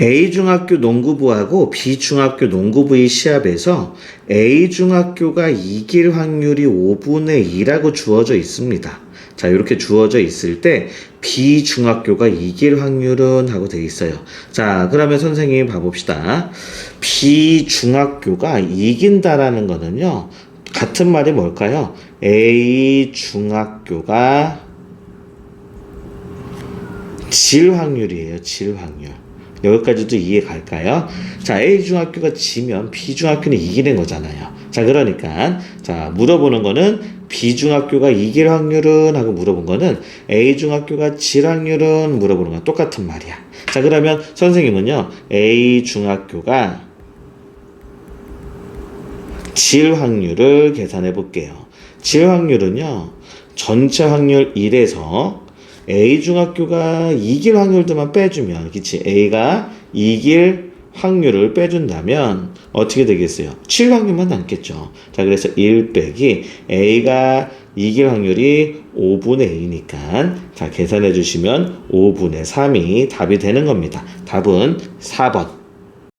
A 중학교 농구부하고 B 중학교 농구부의 시합에서 A 중학교가 이길 확률이 5분의 2라고 주어져 있습니다. 자, 이렇게 주어져 있을 때 B 중학교가 이길 확률은 하고 되어 있어요. 자, 그러면 선생님 봐봅시다. B 중학교가 이긴다라는 거는요. 같은 말이 뭘까요? A 중학교가 질 확률이에요. 질 확률. 여기까지도 이해 갈까요? 자, A 중학교가 지면 B 중학교는 이기는 거잖아요. 자, 그러니까 자, 물어보는 거는 B 중학교가 이길 확률은 하고 물어본 거는 A 중학교가 질 확률은 물어보는 건 똑같은 말이야. 자, 그러면 선생님은요. A 중학교가 질 확률을 계산해 볼게요. 질 확률은요. 전체 확률 1에서 A 중학교가 이길 확률들만 빼주면, 그치? A가 이길 확률을 빼준다면 어떻게 되겠어요? 7 확률만 남겠죠. 자, 그래서 1 빼기 A가 이길 확률이 5분의 1이니까 자, 계산해 주시면 5분의 3이 답이 되는 겁니다. 답은 4번.